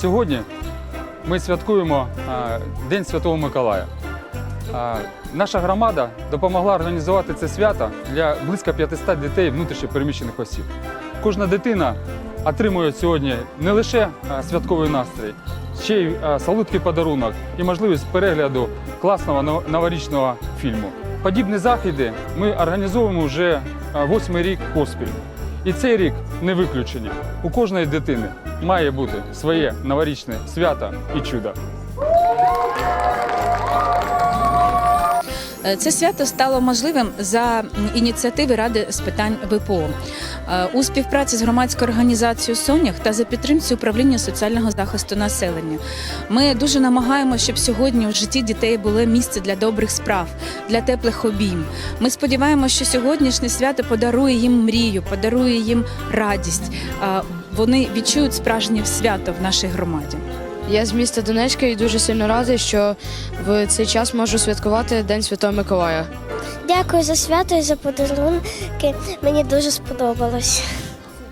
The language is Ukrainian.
Сьогодні ми святкуємо День Святого Миколая. Наша громада допомогла організувати це свято для близько 500 дітей внутрішньо переміщених осіб. Кожна дитина отримує сьогодні не лише святковий настрій, ще й солодкий подарунок і можливість перегляду класного новорічного фільму. Подібні заходи ми організовуємо вже восьмий рік поспіль. І цей рік не виключення. У кожної дитини має бути своє новорічне свято і чудо. Е, Це свято стало можливим за ініціативи Ради з питань ВПО Е, у співпраці з громадською організацією Сонях та за підтримці управління соціального захисту населення. Ми дуже намагаємося, щоб сьогодні у житті дітей було місце для добрих справ, для теплих обійм. Ми сподіваємося, що сьогоднішнє свято подарує їм мрію, подарує їм радість. Е, Вони відчують справжнє свято в нашій громаді. Я з міста Донецька і дуже сильно радий, що в цей час можу святкувати День Святого Миколая. Дякую за свято і за подарунки. Мені дуже сподобалось.